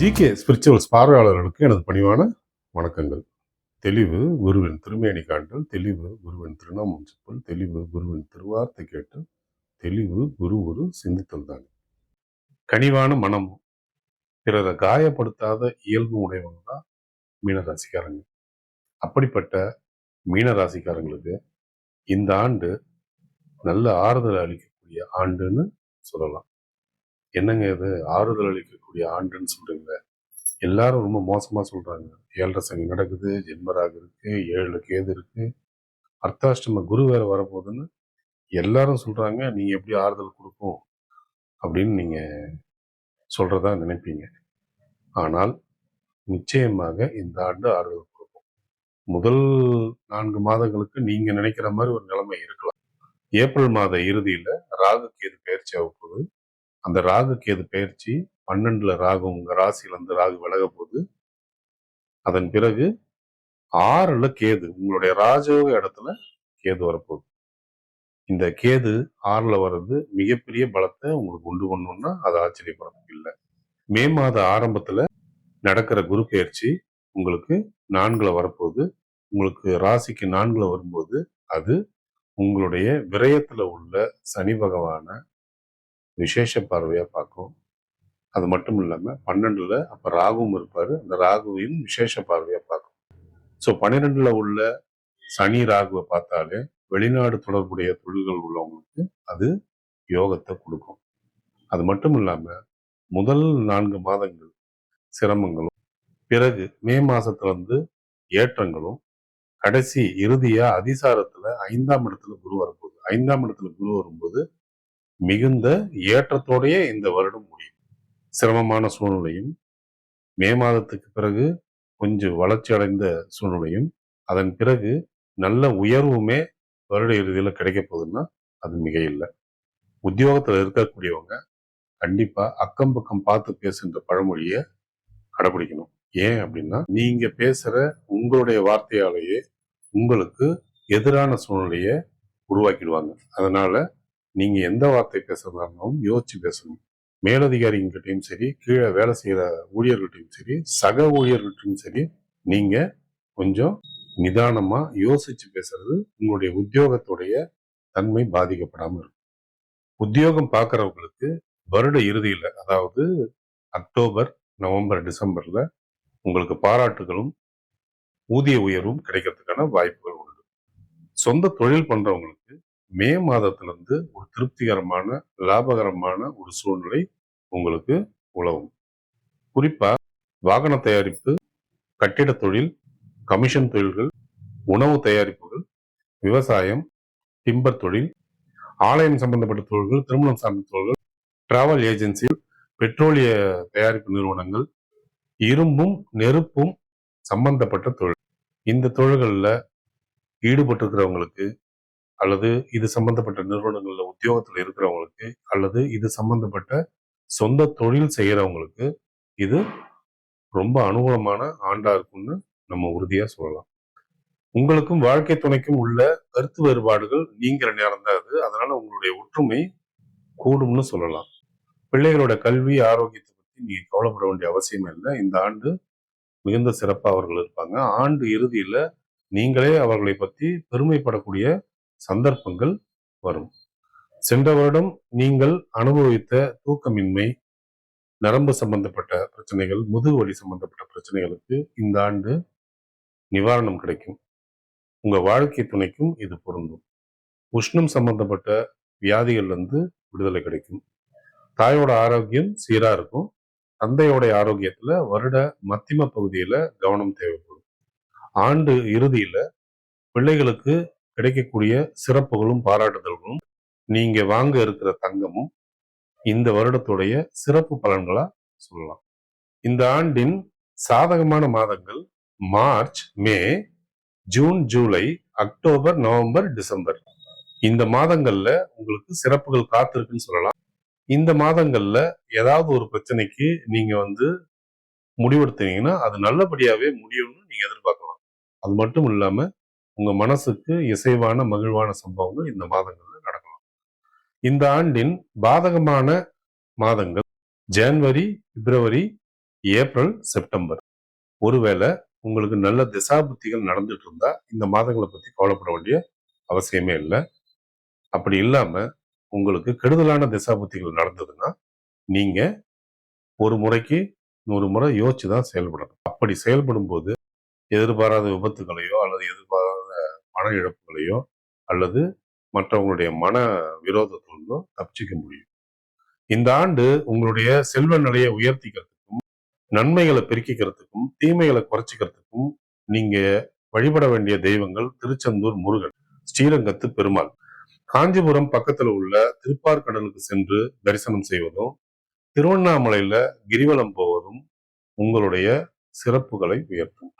GK spirituals பார்வையாளர்களுக்கு எனது பணிவான வணக்கங்கள். தெளிவு குருவின் திருமேனி காண்டல் தெளிவு குருவின் திருநாமம் சொல் தெளிவு குருவின் திருவார்த்தை கேட்டு தெளிவு குரு ஒரு சிந்தித்தல் தான். கனிவான மனம் பிறரை காயப்படுத்தாத இயல்பு உடையவங்க தான் மீனராசிக்காரங்க அப்படிப்பட்ட மீனராசிக்காரங்களுக்கு இந்த ஆண்டு நல்ல ஆறுதல் அளிக்கக்கூடிய ஆண்டுன்னு சொல்லலாம். என்னங்க இது? ஆறுதல் அளிக்கக்கூடிய ஆண்டுன்னு சொல்றீங்க எல்லாரும் ரொம்ப மோசமா சொல்றாங்க. ஏழரை சனி நடக்குது ஜென்மராக இருக்கு ஏழு கேது இருக்கு. அர்த்தாஷ்டம குரு வேற வரப்போகுதுன்னு எல்லாரும் சொல்றாங்க. நீங்க எப்படி ஆறுதல் கொடுக்கும் அப்படின்னு நீங்க சொல்றதா நினைப்பீங்க. ஆனால் நிச்சயமாக இந்த ஆண்டு ஆறுதல் கொடுக்கும் முதல் நான்கு மாதங்களுக்கு நீங்க நினைக்கிற மாதிரி ஒரு நிலைமை இருக்கலாம். ஏப்ரல் மாத இறுதியில ராகு கேது பயிற்சி ஆகப்போகுது. அந்த ராகு கேது பயிற்சி? பன்னெண்டுல ராகு உங்க ராசியில ராகு விலக போகுது. அதன் பிறகு ஆறுல கேது உங்களுடைய ராஜயோக இடத்துல கேது வரப்போகுது. இந்த கேது ஆறுல வர்றது மிகப்பெரிய பலத்தை உங்களுக்கு உண்டு பண்ணணும்னா அது ஆச்சரியப்படுறதுக்கு இல்லை. மே மாத ஆரம்பத்துல நடக்கிற குரு பயிற்சி உங்களுக்கு நான்குல வரப்போகுது. உங்களுக்கு ராசிக்கு நான்குல வரும்போது அது உங்களுடைய விரயத்துல உள்ள சனி பகவான விசேஷ பார்வையாக பார்க்கும் அது மட்டும் இல்லாமல் பன்னெண்டுல அப்போ ராகுவும் இருப்பார். அந்த ராகுவையும் விசேஷ பார்வையாக பார்க்கும் ஸோ பன்னிரெண்டில் உள்ள சனி ராகுவை பார்த்தாலே வெளிநாடு தொடர்புடைய தொழில்கள் உள்ளவங்களுக்கு அது யோகத்தை கொடுக்கும். அது மட்டும் இல்லாமல் முதல் நான்கு மாதங்கள் சிரமங்களும் பிறகு மே மாதத்துலேருந்து ஏற்றங்களும் கடைசி இறுதியாக அதிசாரத்துல ஐந்தாம் இடத்துல குரு வரும்போது ஐந்தாம் இடத்துல குரு வரும்போது மிகுந்த ஏற்றத்தோடைய இந்த வருடம் முடியும். சிரமமான சூழ்நிலையும் மே மாதத்துக்கு பிறகு கொஞ்சம் வளர்ச்சி அடைந்த சூழ்நிலையும் அதன் பிறகு நல்ல உயர்வுமே வருட இறுதியில் கிடைக்க போகுதுன்னா அது மிக இல்லை உத்தியோகத்துல இருக்கக்கூடியவங்க கண்டிப்பா அக்கம் பக்கம் பார்த்து பேசுகின்ற பழமொழியை கடைபிடிக்கணும் ஏன் அப்படின்னா நீங்கள் பேசுற உங்களுடைய வார்த்தையாலேயே உங்களுக்கு எதிரான சூழ்நிலையை உருவாக்கிடுவாங்க. அதனால நீங்க எந்த வார்த்தை பேசுறதாலும் யோசிச்சு பேசணும். மேலதிகாரிங்கிட்டையும் சரி கீழே வேலை செய்யற ஊழியர்கள்ட்டையும் சரி சக ஊழியர்கள்ட்டையும் சரி நீங்க கொஞ்சம் நிதானமா யோசிச்சு பேசுறது உங்களுடைய உத்தியோகத்துடைய தன்மை பாதிக்கப்படாமல் இருக்கும். உத்தியோகம் பார்க்குறவங்களுக்கு வருட இறுதியில் அதாவது அக்டோபர் நவம்பர் டிசம்பர்ல உங்களுக்கு பாராட்டுகளும் ஊதிய உயர்வும் கிடைக்கிறதுக்கான வாய்ப்புகள் உண்டு. சொந்த தொழில் பண்றவங்களுக்கு மே மாதத்துல இருந்து ஒரு திருப்திகரமான லாபகரமான ஒரு சூழ்நிலை உங்களுக்கு உழவும். குறிப்பா வாகன தயாரிப்பு கட்டிட தொழில் கமிஷன் தொழில்கள் உணவு தயாரிப்புகள் விவசாயம் டிம்பர் தொழில் ஆலயம் சம்பந்தப்பட்ட தொழில்கள் திருமணம் சார்ந்த தொழில்கள் டிராவல் ஏஜென்சி பெட்ரோலிய தயாரிப்பு நிறுவனங்கள் இரும்பும் நெருப்பும் சம்பந்தப்பட்ட தொழில். இந்த தொழில்களில் ஈடுபட்டிருக்கிறவங்களுக்கு அல்லது இது சம்பந்தப்பட்ட நிறுவனங்கள்ல உத்தியோகத்துல இருக்கிறவங்களுக்கு அல்லது இது சம்பந்தப்பட்ட சொந்த தொழில் செய்யறவங்களுக்கு இது ரொம்ப அனுகூலமான ஆண்டா இருக்கும்னு நம்ம உறுதியா சொல்லலாம். உங்களுக்கும் வாழ்க்கை துணைக்கும் உள்ள கருத்து வேறுபாடுகள் நீங்கிற நேரம் தான் அது. அதனால உங்களுடைய ஒற்றுமை கூடும்னு சொல்லலாம். பிள்ளைகளோட கல்வி ஆரோக்கியத்தை பத்தி நீங்க கவலைப்பட வேண்டிய அவசியம் இல்லை. இந்த ஆண்டு மிகுந்த சிறப்பாக அவர்கள் இருப்பாங்க. ஆண்டு இறுதியில நீங்களே அவர்களை பத்தி பெருமைப்படக்கூடிய சந்தர்ப்பங்கள் வரும். சென்ற வருடம் நீங்கள் அனுபவித்த தூக்கமின்மை நரம்பு சம்பந்தப்பட்ட பிரச்சனைகள் முதுகு வலி சம்பந்தப்பட்ட பிரச்சனைகளுக்கு இந்த ஆண்டு நிவாரணம் கிடைக்கும். உங்க வாழ்க்கை துணைக்கும் இது பொருந்தும். உஷ்ணம் சம்பந்தப்பட்ட வியாதிகள்லேருந்து விடுதலை கிடைக்கும். தாயோட ஆரோக்கியம் சீரா இருக்கும். தந்தையோட ஆரோக்கியத்துல வருட மத்திம பகுதியில கவனம் தேவைப்படும். ஆண்டு இறுதியில பிள்ளைகளுக்கு கிடைக்கக்கூடிய சிறப்புகளும் பாராட்டுதல்களும் நீங்க வாங்க இருக்கிற தங்கமும் இந்த வருடத்துடைய சிறப்பு பலன்களா சொல்லலாம். இந்த ஆண்டின் சாதகமான மாதங்கள் March May June July October November December. இந்த மாதங்கள்ல உங்களுக்கு சிறப்புகள் காத்திருக்குன்னு சொல்லலாம். இந்த மாதங்கள்ல ஏதாவது ஒரு பிரச்சனைக்கு நீங்க வந்து முடிவெடுத்தீங்கன்னா அது நல்லபடியாவே முடியும்னு நீங்க எதிர்பார்க்கலாம். அது மட்டும் இல்லாம உங்க மனசுக்கு இசைவான மகிழ்வான சம்பவங்கள் இந்த மாதங்கள்ல நடக்கலாம். இந்த ஆண்டின் பாதகமான மாதங்கள் ஜனவரி பிப்ரவரி ஏப்ரல் செப்டம்பர். ஒருவேளை உங்களுக்கு நல்ல திசாபுத்திகள் நடந்துட்டு இருந்தா இந்த மாதங்களை பத்தி கவலைப்பட வேண்டிய அவசியமே இல்லை. அப்படி இல்லாம உங்களுக்கு கெடுதலான திசாபுத்திகள் நடந்ததுன்னா நீங்க ஒரு முறைக்கு நூறு முறை யோசிச்சு தான் செயல்படணும். அப்படி செயல்படும் போது எதிர்பாராத விபத்துகளையோ அல்லது எதிர்பாராத பண இழப்புகளையோ அல்லது மற்றவங்களுடைய மன விரோதத்திலிருந்தோ தப்பிச்சிக்க முடியும். இந்த ஆண்டு உங்களுடைய செல்வ நிலையை உயர்த்திக்கிறதுக்கும் நன்மைகளை பெருக்கிக்கிறதுக்கும் தீமைகளை குறைச்சிக்கிறதுக்கும் நீங்க வழிபட வேண்டிய தெய்வங்கள் திருச்செந்தூர் முருகன் ஸ்ரீரங்கத்து பெருமாள். காஞ்சிபுரம் பக்கத்துல உள்ள திருப்பார்கடலுக்கு சென்று தரிசனம் செய்வதும் திருவண்ணாமலையில கிரிவலம் போவதும் உங்களுடைய சிறப்புகளை உயர்த்தும்.